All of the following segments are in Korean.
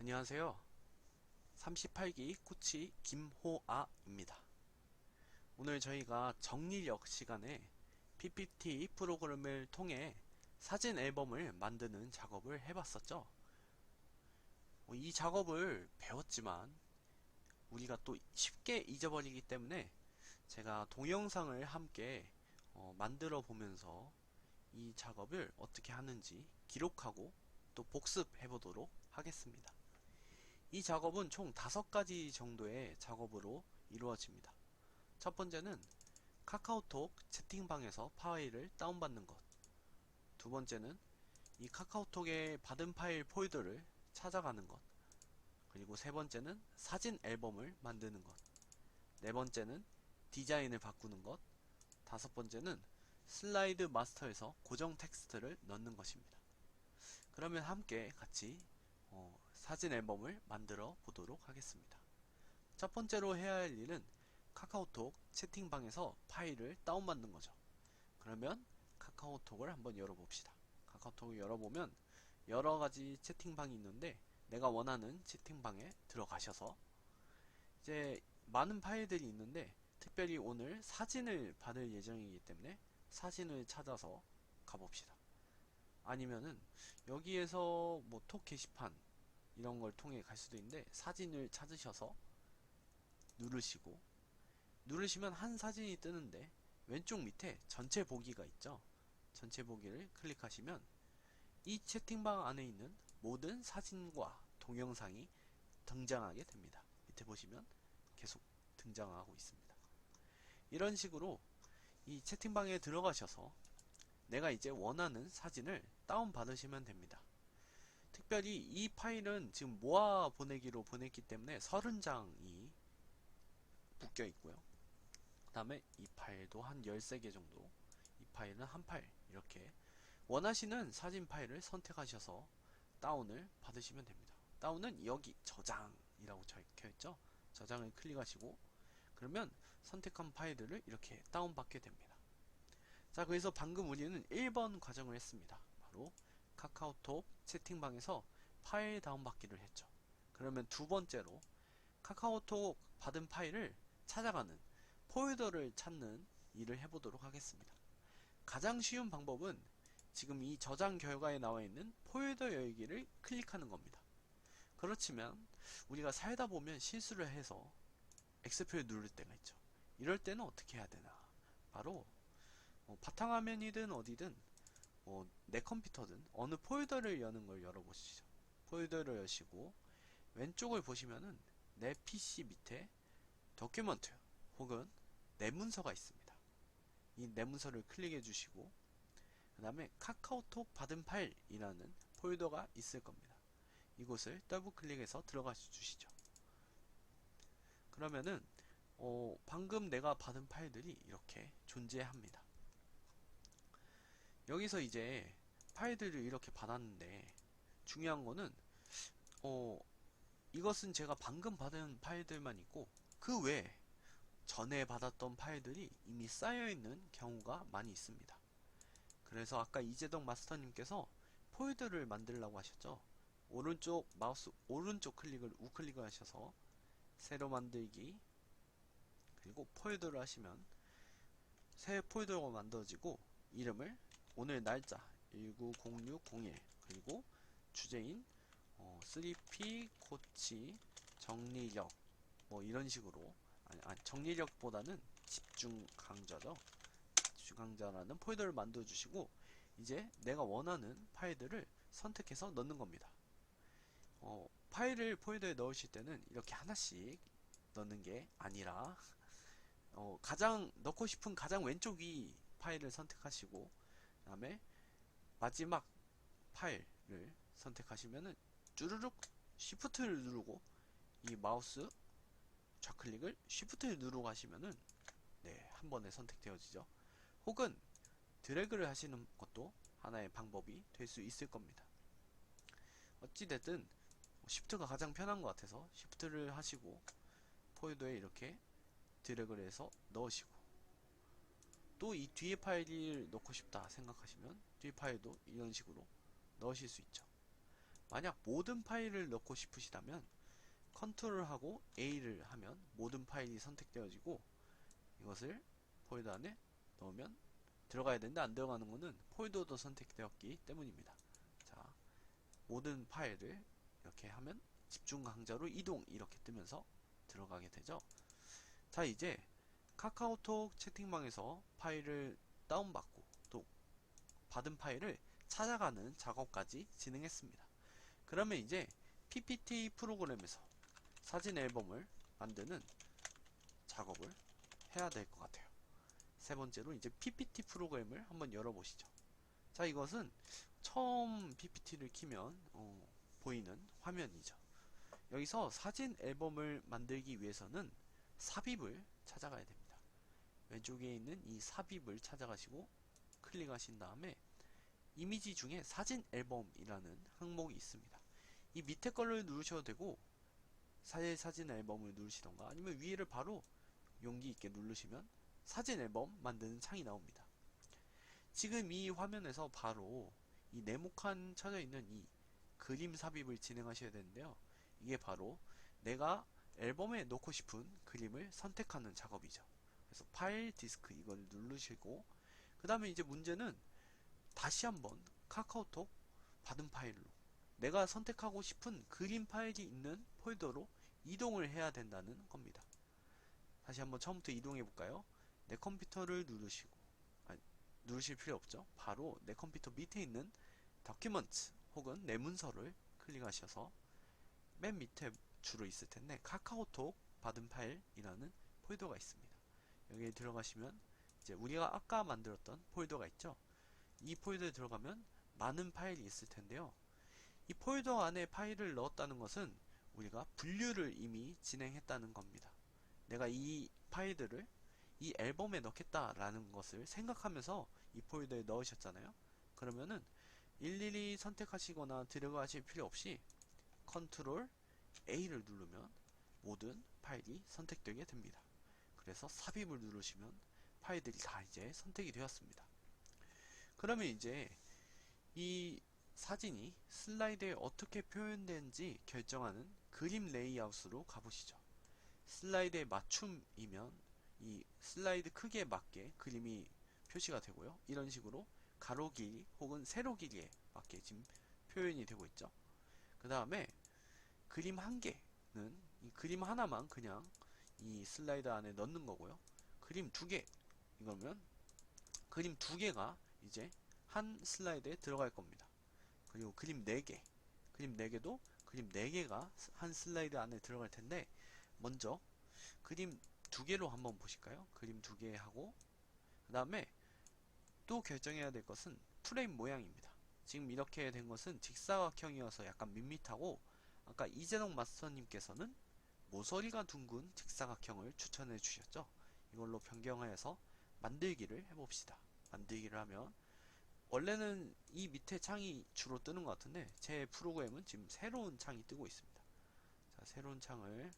안녕하세요. 38기 코치 김호아입니다. 오늘 저희가 정리력 시간에 PPT 프로그램을 통해 사진 앨범을 만드는 작업을 해봤었죠. 어, 이 작업을 배웠지만 우리가 또 쉽게 잊어버리기 때문에 제가 동영상을 함께 어, 만들어 보면서 이 작업을 어떻게 하는지 기록하고 또 복습해 보도록 하겠습니다. 이 작업은 총 다섯 가지 정도의 작업으로 이루어집니다. 첫 번째는 카카오톡 채팅방에서 파일을 다운받는 것. 두 번째는 이 카카오톡에 받은 파일 폴더를 찾아가는 것. 그리고 세 번째는 사진 앨범을 만드는 것. 네 번째는 디자인을 바꾸는 것. 다섯 번째는 슬라이드 마스터에서 고정 텍스트를 넣는 것입니다. 그러면 함께 같이 어, 사진 앨범을 만들어 보도록 하겠습니다. 첫 번째로 해야 할 일은 카카오톡 채팅방에서 파일을 다운받는 거죠. 그러면 카카오톡을 한번 열어봅시다. 카카오톡을 열어보면 여러 가지 채팅방이 있는데 내가 원하는 채팅방에 들어가셔서 이제 많은 파일들이 있는데 특별히 오늘 사진을 받을 예정이기 때문에 사진을 찾아서 가봅시다. 아니면은 여기에서 뭐 톡 게시판 이런 걸 통해 갈 수도 있는데 사진을 찾으셔서 누르시고 누르시면 한 사진이 뜨는데 왼쪽 밑에 전체 보기가 있죠. 전체 보기를 클릭하시면 이 채팅방 안에 있는 모든 사진과 동영상이 등장하게 됩니다. 밑에 보시면 계속 등장하고 있습니다. 이런 식으로 이 채팅방에 들어가셔서 내가 이제 원하는 사진을 다운 받으시면 됩니다. 특별히 이 파일은 지금 모아 보내기로 보냈기 때문에 30장이 묶여 있고요. 그 다음에 이 파일도 한 13개 정도, 이 파일은 한 파일, 이렇게 원하시는 사진 파일을 선택하셔서 다운을 받으시면 됩니다. 다운은 여기 저장이라고 적혀 있죠? 저장을 클릭하시고 그러면 선택한 파일들을 이렇게 다운받게 됩니다. 자, 그래서 방금 우리는 1번 과정을 했습니다. 바로 카카오톡 채팅방에서 파일 다운받기를 했죠. 그러면 두 번째로 카카오톡 받은 파일을 찾아가는 폴더를 찾는 일을 해보도록 하겠습니다. 가장 쉬운 방법은 지금 이 저장 결과에 나와 있는 폴더 열기를 클릭하는 겁니다. 그렇지만 우리가 살다 보면 실수를 해서 X표를 누를 때가 있죠. 이럴 때는 어떻게 해야 되나? 바로 어, 바탕화면이든 어디든 어, 내 컴퓨터든 어느 폴더를 여는 걸 열어보시죠. 폴더를 여시고 왼쪽을 보시면은 내 PC 밑에 도큐먼트 혹은 내 문서가 있습니다. 이 내 문서를 클릭해 주시고 그 다음에 카카오톡 받은 파일이라는 폴더가 있을 겁니다. 이곳을 더블 클릭해서 들어가 주시죠. 그러면은 어, 방금 내가 받은 파일들이 이렇게 존재합니다. 여기서 이제 파일들을 이렇게 받았는데 중요한 거는 어 이것은 제가 방금 받은 파일들만 있고 그 외에 전에 받았던 파일들이 이미 쌓여 있는 경우가 많이 있습니다. 그래서 아까 이재동 마스터님께서 폴더를 만들라고 하셨죠. 오른쪽 마우스 오른쪽 클릭을 우클릭을 하셔서 새로 만들기 그리고 폴더를 하시면 새 폴더가 만들어지고 이름을 오늘 날짜 190601 그리고 주제인 어, 3P 코치 정리력. 뭐 이런 식으로. 아니, 아니 정리력보다는 집중 강좌죠. 집중 강좌라는 폴더를 만들어 주시고 이제 내가 원하는 파일들을 선택해서 넣는 겁니다. 어, 파일을 폴더에 넣으실 때는 이렇게 하나씩 넣는 게 아니라 어, 가장 넣고 싶은 가장 왼쪽 위 파일을 선택하시고 그 다음에 마지막 파일을 선택하시면은 쭈르륵 쉬프트를 누르고 이 마우스 좌클릭을 쉬프트를 누르고 하시면은 네, 한 번에 선택되어지죠. 혹은 드래그를 하시는 것도 하나의 방법이 될 수 있을 겁니다. 어찌됐든 쉬프트가 가장 편한 것 같아서 쉬프트를 하시고 폴더에 이렇게 드래그를 해서 넣으시고 또 이 뒤에 파일을 넣고 싶다 생각하시면 뒤에 파일도 이런 식으로 넣으실 수 있죠. 만약 모든 파일을 넣고 싶으시다면 컨트롤하고 A를 하면 모든 파일이 선택되어지고 이것을 폴더 안에 넣으면 들어가야 되는데 안 들어가는 것은 폴더도 선택되었기 때문입니다. 자, 모든 파일을 이렇게 하면 집중 강좌로 이동 이렇게 뜨면서 들어가게 되죠. 자, 이제 카카오톡 채팅방에서 파일을 다운받고 또 받은 파일을 찾아가는 작업까지 진행했습니다. 그러면 이제 PPT 프로그램에서 사진 앨범을 만드는 작업을 해야 될 것 같아요. 세 번째로 이제 PPT 프로그램을 한번 열어보시죠. 자, 이것은 처음 PPT를 키면 어, 보이는 화면이죠. 여기서 사진 앨범을 만들기 위해서는 삽입을 찾아가야 됩니다. 왼쪽에 있는 이 삽입을 찾아가시고 클릭하신 다음에 이미지 중에 사진 앨범이라는 항목이 있습니다. 이 밑에 걸를 누르셔도 되고 사진 사진 앨범을 누르시던가 아니면 위를 바로 용기 있게 누르시면 사진 앨범 만드는 창이 나옵니다. 지금 이 화면에서 바로 이 네모칸 쳐져 있는 이 그림 삽입을 진행하셔야 되는데요. 이게 바로 내가 앨범에 넣고 싶은 그림을 선택하는 작업이죠. 그래서 파일 디스크 이걸 누르시고 그 다음에 이제 문제는 다시 한번 카카오톡 받은 파일로 내가 선택하고 싶은 그림 파일이 있는 폴더로 이동을 해야 된다는 겁니다. 다시 한번 처음부터 이동해 볼까요? 내 컴퓨터를 누르시고 아니, 누르실 필요 없죠. 바로 내 컴퓨터 밑에 있는 도큐먼트 혹은 내 문서를 클릭하셔서 맨 밑에 주로 있을 텐데 카카오톡 받은 파일이라는 폴더가 있습니다. 여기에 들어가시면 이제 우리가 아까 만들었던 폴더가 있죠. 이 폴더에 들어가면 많은 파일이 있을 텐데요. 이 폴더 안에 파일을 넣었다는 것은 우리가 분류를 이미 진행했다는 겁니다. 내가 이 파일들을 이 앨범에 넣겠다라는 것을 생각하면서 이 폴더에 넣으셨잖아요. 그러면은 일일이 선택하시거나 들어가실 필요 없이 컨트롤 A를 누르면 모든 파일이 선택되게 됩니다. 그래서 삽입을 누르시면 파일들이 다 이제 선택이 되었습니다. 그러면 이제 이 사진이 슬라이드에 어떻게 표현되는지 결정하는 그림 레이아웃으로 가보시죠. 슬라이드의 맞춤이면 이 슬라이드 크기에 맞게 그림이 표시가 되고요. 이런 식으로 가로 길이 혹은 세로 길이에 맞게 지금 표현이 되고 있죠. 그 다음에 그림 한 개는 이 그림 하나만 그냥 이 슬라이드 안에 넣는 거고요. 그림 두 개, 이거면 그림 두 개가 이제 한 슬라이드에 들어갈 겁니다. 그리고 그림 4개 그림 4개도 그림 4개가 한 슬라이드 안에 들어갈 텐데 먼저 그림 2개로 한번 보실까요? 그림 2개 하고 그 다음에 또 결정해야 될 것은 프레임 모양입니다. 지금 이렇게 된 것은 직사각형이어서 약간 밋밋하고 아까 이재동 마스터님께서는 모서리가 둥근 직사각형을 추천해 주셨죠. 이걸로 변경하여서 만들기를 해봅시다. 만들기를 하면 원래는 이 밑에 창이 주로 뜨는 것 같은데 제 프로그램은 지금 새로운 창이 뜨고 있습니다. 자, 새로운 창을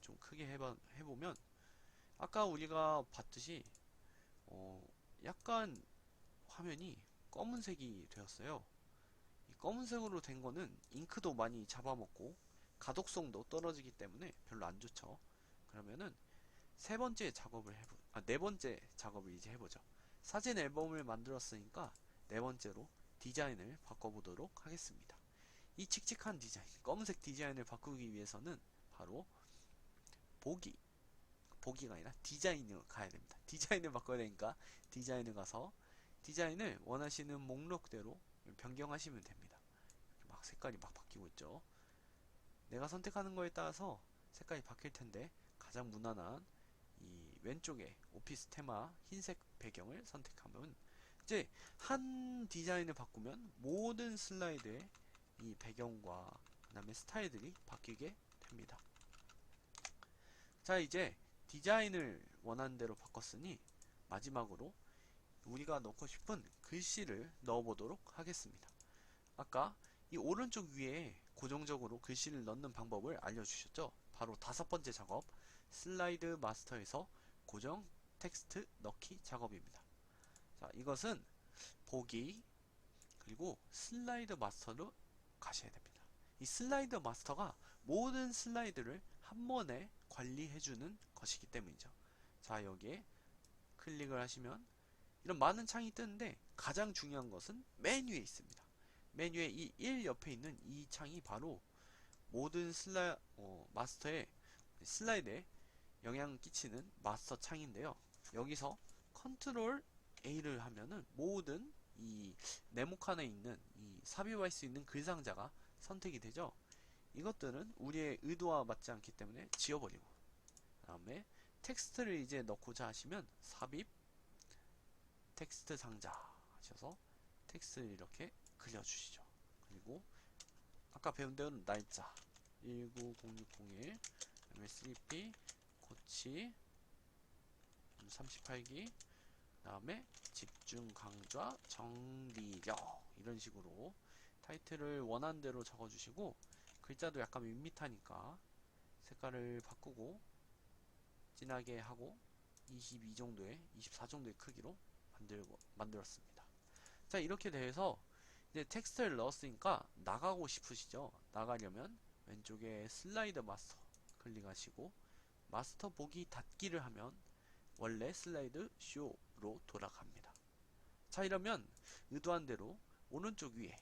좀 크게 해봐, 해보면 아까 우리가 봤듯이 어, 약간 화면이 검은색이 되었어요. 이 검은색으로 된 거는 잉크도 많이 잡아먹고 가독성도 떨어지기 때문에 별로 안 좋죠. 그러면은 세 번째 작업을 해보, 아, 네 번째 작업을 이제 해보죠. 사진 앨범을 만들었으니까 네 번째로 디자인을 바꿔보도록 하겠습니다. 이 칙칙한 디자인, 검은색 디자인을 바꾸기 위해서는 바로 보기, 보기가 아니라 디자인을 가야 됩니다. 디자인을 바꿔야 되니까 디자인을 가서 디자인을 원하시는 목록대로 변경하시면 됩니다. 막 색깔이 막 바뀌고 있죠. 내가 선택하는 거에 따라서 색깔이 바뀔 텐데 가장 무난한 이 왼쪽에 오피스 테마 흰색 배경을 선택하면 이제 한 디자인을 바꾸면 모든 슬라이드의 이 배경과 그 다음에 스타일들이 바뀌게 됩니다. 자 이제 디자인을 원하는 대로 바꿨으니 마지막으로 우리가 넣고 싶은 글씨를 넣어 보도록 하겠습니다. 아까 이 오른쪽 위에 고정적으로 글씨를 넣는 방법을 알려주셨죠? 바로 다섯 번째 작업 슬라이드 마스터에서 고정 텍스트 넣기 작업입니다. 자, 이것은 보기 그리고 슬라이드 마스터로 가셔야 됩니다. 이 슬라이드 마스터가 모든 슬라이드를 한 번에 관리해주는 것이기 때문이죠. 자, 여기에 클릭을 하시면 이런 많은 창이 뜨는데 가장 중요한 것은 메뉴에 있습니다. 메뉴에 이1 옆에 있는 이 창이 바로 모든 슬라 어, 마스터의 슬라이드에 영향을 끼치는 마스터 창인데요. 여기서 컨트롤 A를 하면은 모든 이 네모칸에 있는 이 삽입할 수 있는 글 상자가 선택이 되죠. 이것들은 우리의 의도와 맞지 않기 때문에 지워버리고 그 다음에 텍스트를 이제 넣고자 하시면 삽입 텍스트 상자 하셔서 텍스트를 이렇게 그려 주시죠. 그리고 아까 배운 대로 날짜 19061 그다음에 3P 코치 38기 그 다음에 집중 강좌 정리력 이런 식으로 타이틀을 원하는 대로 적어주시고 글자도 약간 밋밋하니까 색깔을 바꾸고 진하게 하고 22 정도의 24 정도의 크기로 만들고 만들었습니다. 자 이렇게 돼서 이제 텍스트를 넣었으니까 나가고 싶으시죠? 나가려면 왼쪽에 슬라이드 마스터 클릭하시고 마스터 보기 닫기를 하면 원래 슬라이드 쇼로 돌아갑니다. 자 이러면 의도한 대로 오른쪽 위에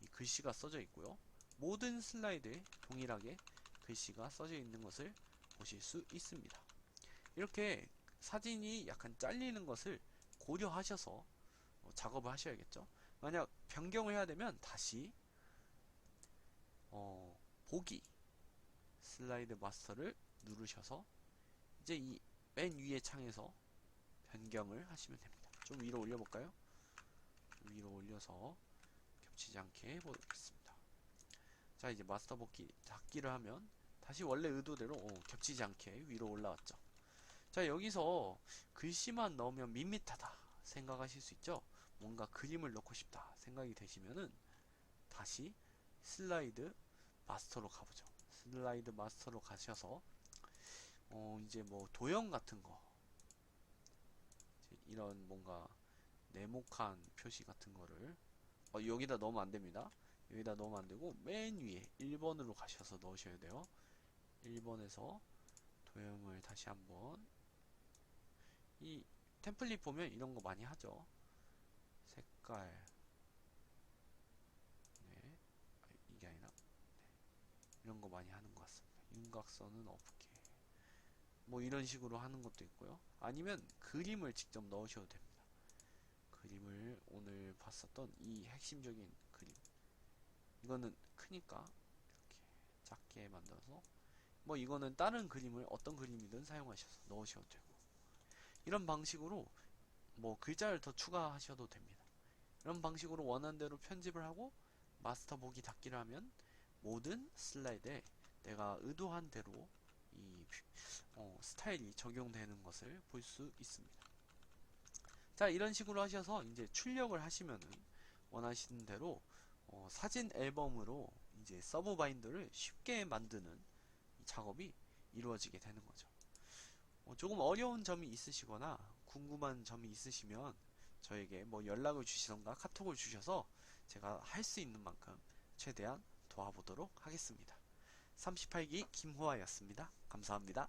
이 글씨가 써져 있고요. 모든 슬라이드에 동일하게 글씨가 써져 있는 것을 보실 수 있습니다. 이렇게 사진이 약간 잘리는 것을 고려하셔서 어, 작업을 하셔야겠죠. 만약 변경을 해야 되면 다시 어, 보기 슬라이드 마스터를 누르셔서 이제 이 맨 위에 창에서 변경을 하시면 됩니다. 좀 위로 올려볼까요? 위로 올려서 겹치지 않게 해보겠습니다. 자 이제 마스터 복귀 닫기를 하면 다시 원래 의도대로 어, 겹치지 않게 위로 올라왔죠. 자 여기서 글씨만 넣으면 밋밋하다 생각하실 수 있죠. 뭔가 그림을 넣고 싶다 생각이 되시면은 다시 슬라이드 마스터로 가보죠. 슬라이드 마스터로 가셔서 어 이제 뭐 도형 같은 거 이런 뭔가 네모칸 표시 같은 거를 어 여기다 넣으면 안 됩니다. 여기다 넣으면 안 되고 맨 위에 1번으로 가셔서 넣으셔야 돼요. 1번에서 도형을 다시 한번 이 템플릿 보면 이런 거 많이 하죠. 색깔 네 아, 이게 아니라 네. 이런 거 많이 하는 것 같습니다. 윤곽선은 없게 뭐 이런 식으로 하는 것도 있고요. 아니면 그림을 직접 넣으셔도 됩니다. 그림을 오늘 봤었던 이 핵심적인 그림 이거는 크니까 이렇게 작게 만들어서 뭐 이거는 다른 그림을 어떤 그림이든 사용하셔서 넣으셔도 되고 이런 방식으로 뭐 글자를 더 추가하셔도 됩니다. 이런 방식으로 원하는 대로 편집을 하고 마스터 보기 닫기를 하면 모든 슬라이드에 내가 의도한 대로 이 어, 스타일이 적용되는 것을 볼 수 있습니다. 자 이런 식으로 하셔서 이제 출력을 하시면은 원하시는 대로 어, 사진 앨범으로 이제 서브 바인더를 쉽게 만드는 이 작업이 이루어지게 되는 거죠. 어, 조금 어려운 점이 있으시거나 궁금한 점이 있으시면 저에게 뭐 연락을 주시던가 카톡을 주셔서 제가 할 수 있는 만큼 최대한 도와보도록 하겠습니다. 38기 김호아였습니다. 감사합니다.